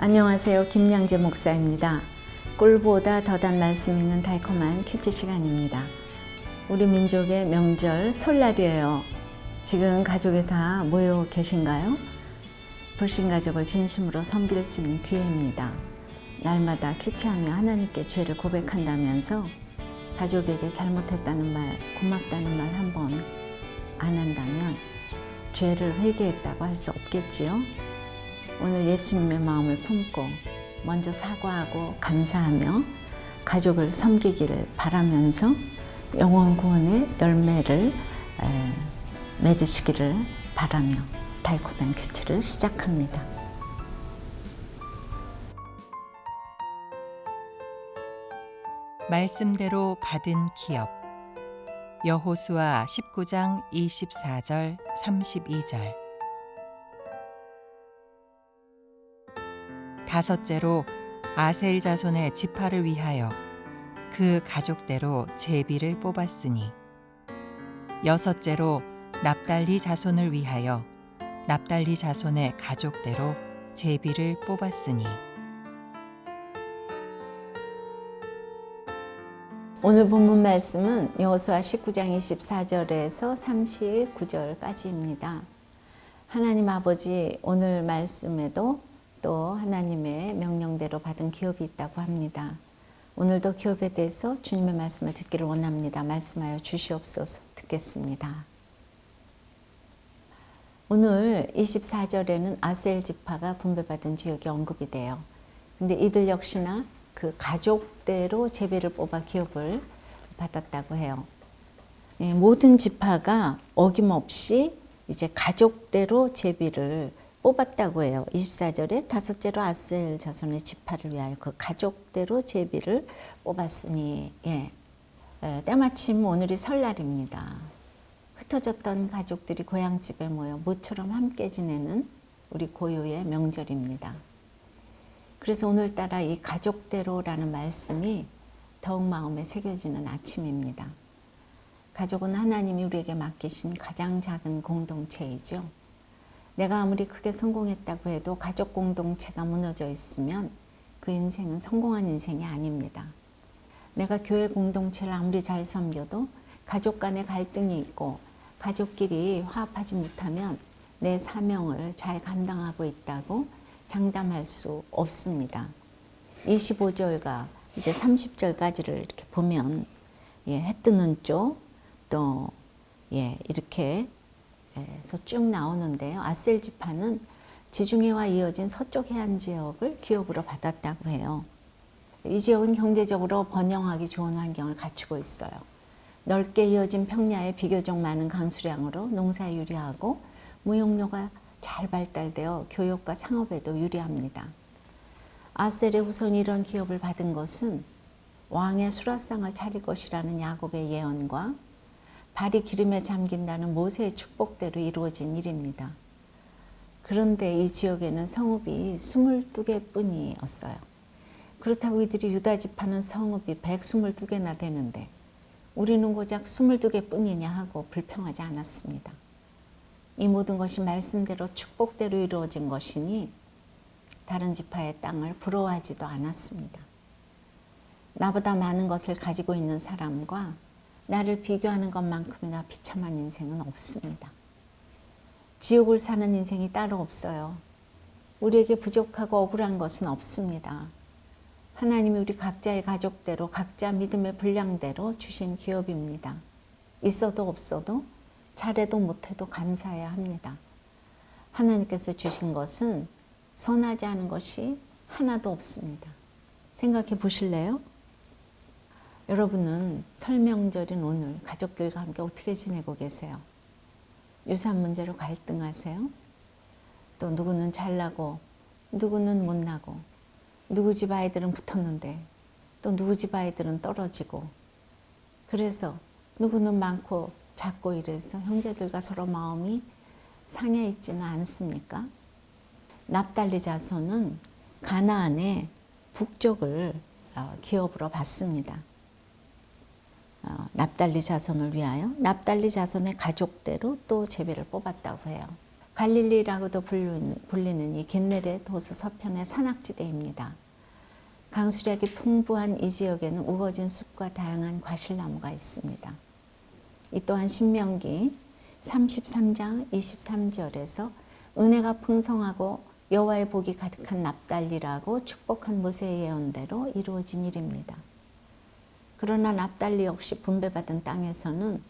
안녕하세요. 김양재 목사입니다. 꿀보다 더단 말씀 있는 달콤한 큐티 시간입니다. 우리 민족의 명절 설날이에요. 지금 가족이 다 모여 계신가요? 불신 가족을 진심으로 섬길 수 있는 기회입니다. 날마다 큐티하며 하나님께 죄를 고백한다면서 가족에게 잘못했다는 말, 고맙다는 말 한 번 안 한다면 죄를 회개했다고 할 수 없겠지요? 오늘 예수님의 마음을 품고 먼저 사과하고 감사하며 가족을 섬기기를 바라면서 영원 구원의 열매를 에, 맺으시기를 바라며 달콤한 큐티를 시작합니다. 말씀대로 받은 기업 여호수아 19장 24절 32절 다섯째로 아셀 자손의 지파를 위하여 그 가족대로 제비를 뽑았으니 여섯째로 납달리 자손을 위하여 납달리 자손의 가족대로 제비를 뽑았으니 오늘 본문 말씀은 여호수아 19장 24절에서 39절까지입니다. 하나님 아버지 오늘 말씀에도 또 하나님의 명령대로 받은 기업이 있다고 합니다. 오늘도 기업에 대해서 주님의 말씀을 듣기를 원합니다. 말씀하여 주시옵소서 듣겠습니다. 오늘 24절에는 아셀 지파가 분배받은 지역이 언급이 돼요. 근데 이들 역시나 그 가족대로 제비를 뽑아 기업을 받았다고 해요. 예, 모든 지파가 어김없이 이제 가족대로 제비를 뽑았다고 해요. 24절에 다섯째로 아셀 자손의 지파를 위하여 그 가족대로 제비를 뽑았으니 예. 예, 때마침 오늘이 설날입니다. 흩어졌던 가족들이 고향집에 모여 모처럼 함께 지내는 우리 고요의 명절입니다. 그래서 오늘따라 이 가족대로라는 말씀이 더욱 마음에 새겨지는 아침입니다. 가족은 하나님이 우리에게 맡기신 가장 작은 공동체이죠. 내가 아무리 크게 성공했다고 해도 가족 공동체가 무너져 있으면 그 인생은 성공한 인생이 아닙니다. 내가 교회 공동체를 아무리 잘 섬겨도 가족 간의 갈등이 있고 가족끼리 화합하지 못하면 내 사명을 잘 감당하고 있다고 장담할 수 없습니다. 25절과 이제 30절까지를 이렇게 보면 예, 해 뜨는 쪽 또 예, 이렇게 해서 쭉 나오는데요. 아셀 지파는 지중해와 이어진 서쪽 해안 지역을 기업으로 받았다고 해요. 이 지역은 경제적으로 번영하기 좋은 환경을 갖추고 있어요. 넓게 이어진 평야에 비교적 많은 강수량으로 농사에 유리하고 무역로가 잘 발달되어 교육과 상업에도 유리합니다. 아셀의 후손이 이런 기업을 받은 것은 왕의 수라상을 차릴 것이라는 야곱의 예언과 발이 기름에 잠긴다는 모세의 축복대로 이루어진 일입니다. 그런데 이 지역에는 성읍이 22개 뿐이었어요. 그렇다고 이들이 유다 지파는 성읍이 122개나 되는데 우리는 고작 22개 뿐이냐 하고 불평하지 않았습니다. 이 모든 것이 말씀대로 축복대로 이루어진 것이니 다른 지파의 땅을 부러워하지도 않았습니다. 나보다 많은 것을 가지고 있는 사람과 나를 비교하는 것만큼이나 비참한 인생은 없습니다. 지옥을 사는 인생이 따로 없어요. 우리에게 부족하고 억울한 것은 없습니다. 하나님이 우리 각자의 가족대로 각자 믿음의 분량대로 주신 기업입니다. 있어도 없어도 잘해도 못해도 감사해야 합니다. 하나님께서 주신 것은 선하지 않은 것이 하나도 없습니다. 생각해 보실래요? 여러분은 설명절인 오늘 가족들과 함께 어떻게 지내고 계세요? 유산 문제로 갈등하세요? 또 누구는 잘나고 누구는 못나고 누구 집 아이들은 붙었는데 또 누구 집 아이들은 떨어지고 그래서 누구는 많고 작고 이래서 형제들과 서로 마음이 상해 있지는 않습니까? 납달리 자손은 가나안의 북쪽을 어, 기업으로 받습니다. 어, 납달리 자손을 위하여 납달리 자손의 가족대로 또 제비를 뽑았다고 해요. 갈릴리라고도 불리는, 이 긴네렛 호수 서편의 산악지대입니다. 강수량이 풍부한 이 지역에는 우거진 숲과 다양한 과실나무가 있습니다. 이 또한 신명기 33장 23절에서 은혜가 풍성하고 여호와의 복이 가득한 납달리라고 축복한 모세의 예언대로 이루어진 일입니다. 그러나 납달리 역시 분배받은 땅에서는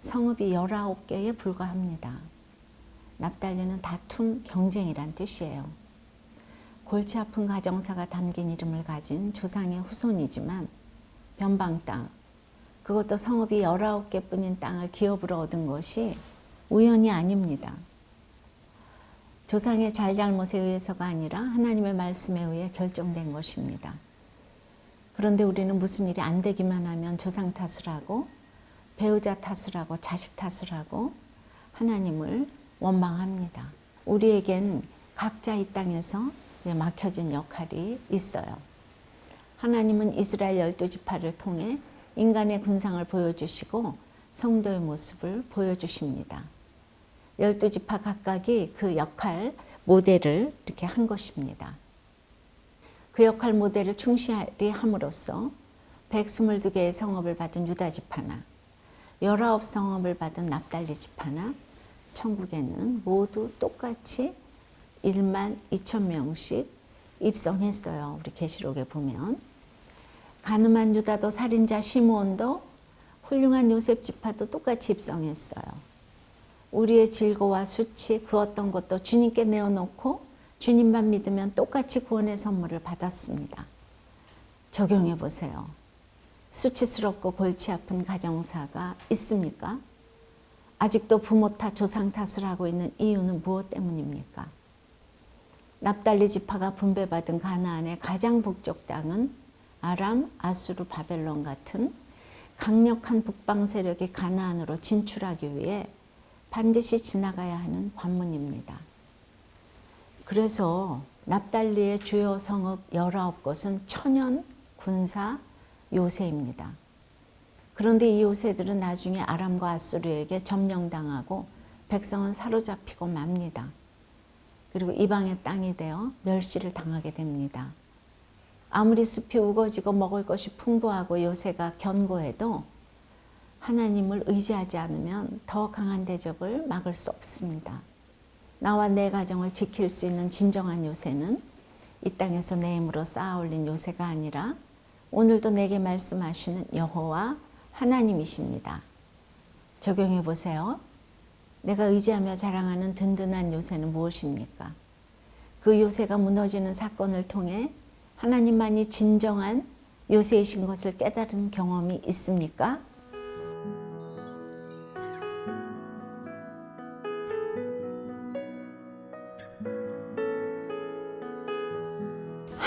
성읍이 19개에 불과합니다. 납달리는 다툼, 경쟁이란 뜻이에요. 골치 아픈 가정사가 담긴 이름을 가진 조상의 후손이지만 변방 땅, 그것도 성읍이 19개 뿐인 땅을 기업으로 얻은 것이 우연이 아닙니다. 조상의 잘잘못에 의해서가 아니라 하나님의 말씀에 의해 결정된 것입니다. 그런데 우리는 무슨 일이 안 되기만 하면 조상 탓을 하고 배우자 탓을 하고 자식 탓을 하고 하나님을 원망합니다. 우리에겐 각자 이 땅에서 막혀진 역할이 있어요. 하나님은 이스라엘 열두 지파를 통해 인간의 군상을 보여주시고 성도의 모습을 보여주십니다. 열두 지파 각각이 그 역할 모델을 이렇게 한 것입니다. 그 역할 모델을 충실히 함으로써 122개의 성읍을 받은 유다 지파나 19 성읍을 받은 납달리 지파나 천국에는 모두 똑같이 1만 2천 명씩 입성했어요. 우리 계시록에 보면 가늠한 유다도 살인자 시므온도 훌륭한 요셉 지파도 똑같이 입성했어요. 우리의 질고와 수치 그 어떤 것도 주님께 내어놓고 주님만 믿으면 똑같이 구원의 선물을 받았습니다. 적용해 보세요. 수치스럽고 골치 아픈 가정사가 있습니까? 아직도 부모 탓, 조상 탓을 하고 있는 이유는 무엇 때문입니까? 납달리 지파가 분배받은 가나안의 가장 북쪽 땅은 아람, 아수르, 바벨론 같은 강력한 북방 세력이 가나안으로 진출하기 위해 반드시 지나가야 하는 관문입니다. 그래서 납달리의 주요 성읍 19곳은 천연 군사 요새입니다. 그런데 이 요새들은 나중에 아람과 아수르에게 점령당하고 백성은 사로잡히고 맙니다. 그리고 이방의 땅이 되어 멸시를 당하게 됩니다. 아무리 숲이 우거지고 먹을 것이 풍부하고 요새가 견고해도 하나님을 의지하지 않으면 더 강한 대적을 막을 수 없습니다. 나와 내 가정을 지킬 수 있는 진정한 요새는 이 땅에서 내 힘으로 쌓아 올린 요새가 아니라 오늘도 내게 말씀하시는 여호와 하나님이십니다. 적용해 보세요. 내가 의지하며 자랑하는 든든한 요새는 무엇입니까? 그 요새가 무너지는 사건을 통해 하나님만이 진정한 요새이신 것을 깨달은 경험이 있습니까?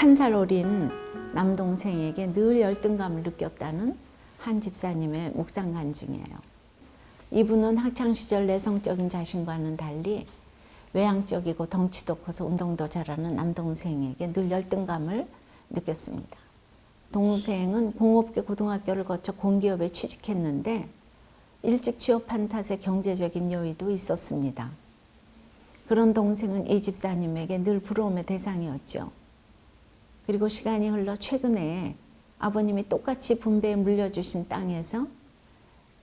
한 살 어린 남동생에게 늘 열등감을 느꼈다는 한 집사님의 묵상 간증이에요. 이분은 학창 시절 내성적인 자신과는 달리 외향적이고 덩치도 커서 운동도 잘하는 남동생에게 늘 열등감을 느꼈습니다. 동생은 공업계 고등학교를 거쳐 공기업에 취직했는데 일찍 취업한 탓에 경제적인 여유도 있었습니다. 그런 동생은 이 집사님에게 늘 부러움의 대상이었죠. 그리고 시간이 흘러 최근에 아버님이 똑같이 분배에 물려주신 땅에서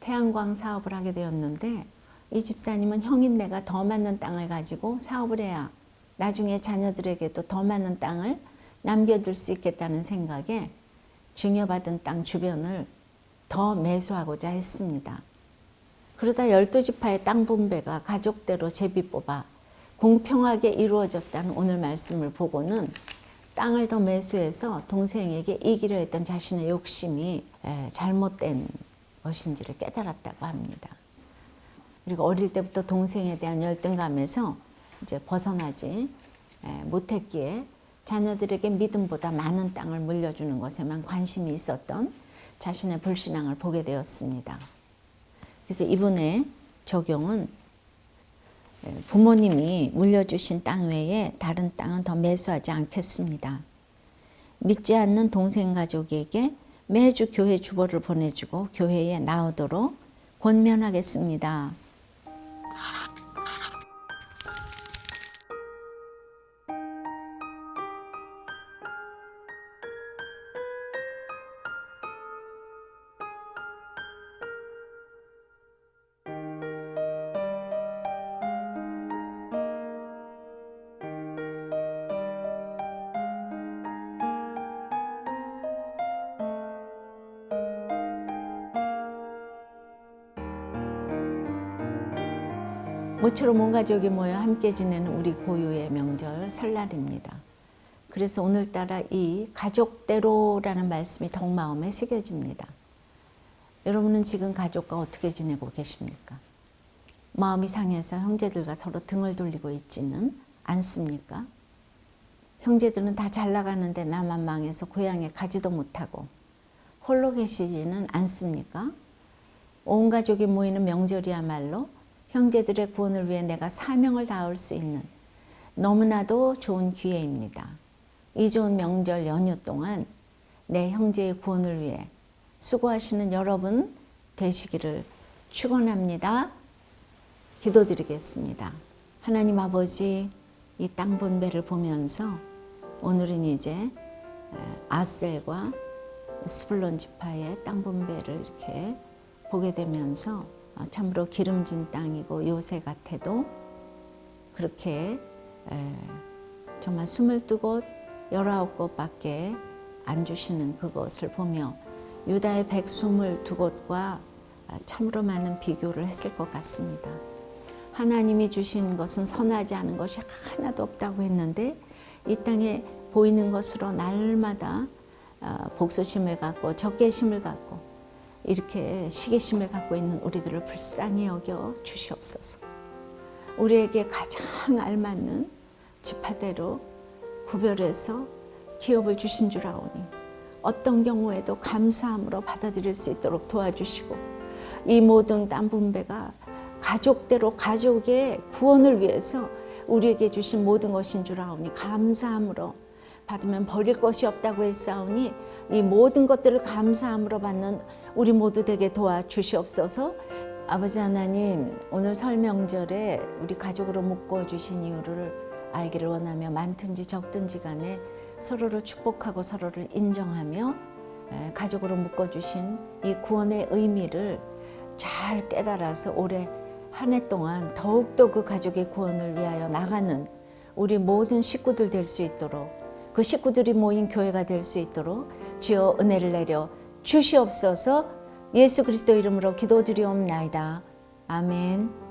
태양광 사업을 하게 되었는데 이 집사님은 형인네가 더 많은 땅을 가지고 사업을 해야 나중에 자녀들에게도 더 많은 땅을 남겨둘 수 있겠다는 생각에 증여받은 땅 주변을 더 매수하고자 했습니다. 그러다 열두 지파의 땅 분배가 가족대로 제비 뽑아 공평하게 이루어졌다는 오늘 말씀을 보고는 땅을 더 매수해서 동생에게 이기려 했던 자신의 욕심이 잘못된 것인지를 깨달았다고 합니다. 그리고 어릴 때부터 동생에 대한 열등감에서 이제 벗어나지 못했기에 자녀들에게 믿음보다 많은 땅을 물려주는 것에만 관심이 있었던 자신의 불신앙을 보게 되었습니다. 그래서 이번에 적용은 부모님이 물려주신 땅 외에 다른 땅은 더 매수하지 않겠습니다. 믿지 않는 동생 가족에게 매주 교회 주보를 보내주고 교회에 나오도록 권면하겠습니다. 모처럼 온 가족이 모여 함께 지내는 우리 고유의 명절 설날입니다. 그래서 오늘따라 이 가족대로라는 말씀이 더욱 마음에 새겨집니다. 여러분은 지금 가족과 어떻게 지내고 계십니까? 마음이 상해서 형제들과 서로 등을 돌리고 있지는 않습니까? 형제들은 다 잘 나가는데 나만 망해서 고향에 가지도 못하고 홀로 계시지는 않습니까? 온 가족이 모이는 명절이야말로 형제들의 구원을 위해 내가 사명을 다할 수 있는 너무나도 좋은 기회입니다. 이 좋은 명절 연휴 동안 내 형제의 구원을 위해 수고하시는 여러분 되시기를 축원합니다. 기도드리겠습니다. 하나님 아버지 이 땅 본배를 보면서 오늘은 이제 아셀과 스불론 지파의 땅 본배를 이렇게 보게 되면서 어, 참으로 기름진 땅이고 요새 같아도 그렇게 에, 정말 스물 두 곳, 열아홉 곳밖에 안 주시는 그것을 보며 유다의 백스물 두 곳과 참으로 많은 비교를 했을 것 같습니다. 하나님이 주신 것은 선하지 않은 것이 하나도 없다고 했는데 이 땅에 보이는 것으로 날마다 어, 복수심을 갖고 적개심을 갖고 이렇게 시기심을 갖고 있는 우리들을 불쌍히 여겨 주시옵소서. 우리에게 가장 알맞는 지파대로 구별해서 기업을 주신 줄 아오니 어떤 경우에도 감사함으로 받아들일 수 있도록 도와주시고 이 모든 땀 분배가 가족대로 가족의 구원을 위해서 우리에게 주신 모든 것인 줄 아오니 감사함으로 받으면 버릴 것이 없다고 했사오니 이 모든 것들을 감사함으로 받는 우리 모두 되게 도와주시옵소서. 아버지 하나님 오늘 설명절에 우리 가족으로 묶어 주신 이유를 알기를 원하며 많든지 적든지 간에 서로를 축복하고 서로를 인정하며 에, 가족으로 묶어 주신 이 구원의 의미를 잘 깨달아서 올해 한 해 동안 더욱더 그 가족의 구원을 위하여 나가는 우리 모든 식구들 될 수 있도록 그 식구들이 모인 교회가 될 수 있도록 주여 은혜를 내려 주시옵소서 예수 그리스도 이름으로 기도드리옵나이다. 아멘.